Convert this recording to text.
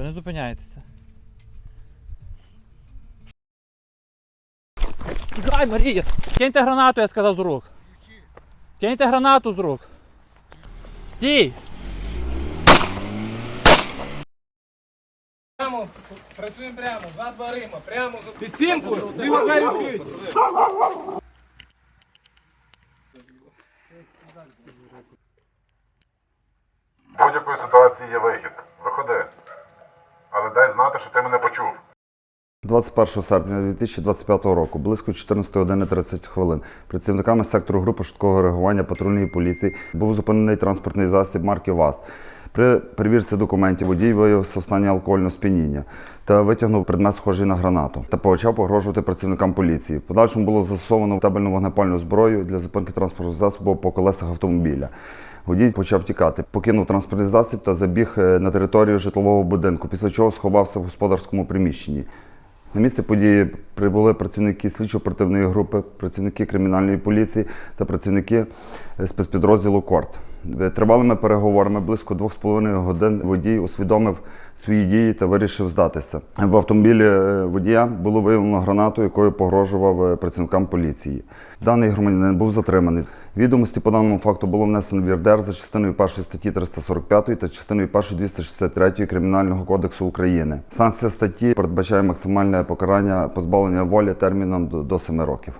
Що не зупиняєтеся? Тікай, Марія! Киньте гранату, я сказав з рук. Киньте гранату з рук. Стій! Прямо, працюємо прямо, за дверима, прямо за... Ти сімку, зліва двері. В будь-якої ситуації є вихід. Виходи. Дай знати, що ти мене почув. 21 серпня 2025 року, близько 14 години 30 хвилин, працівниками сектору групи швидкого реагування патрульної поліції був зупинений транспортний засіб марки ВАЗ. При перевірці документів водій виявився в стані алкогольного сп'яніння та витягнув предмет, схожий на гранату, та почав погрожувати працівникам поліції. В подальшому було застосовано табельну вогнепальну зброю для зупинки транспортного засобу по колесах автомобіля. Водій почав тікати, покинув транспортний засіб та забіг е, на територію житлового будинку, після чого сховався в господарському приміщенні. На місце події прибули працівники слідчо-оперативної групи, працівники кримінальної поліції та працівники е, спецпідрозділу Корт. Е, Тривалими переговорами близько 2,5 годин водій усвідомив свої дії та вирішив здатися. В автомобілі е, водія було виявлено гранату, якою погрожував е, працівникам поліції. Даний громадянин був затриманий. Відомості по даному факту було внесено в ЄРДР за частиною 1 статті 345 та частиною 1 263 Кримінального кодексу України. Санкція статті передбачає максимальне покарання позбавлення волі терміном до 7 років.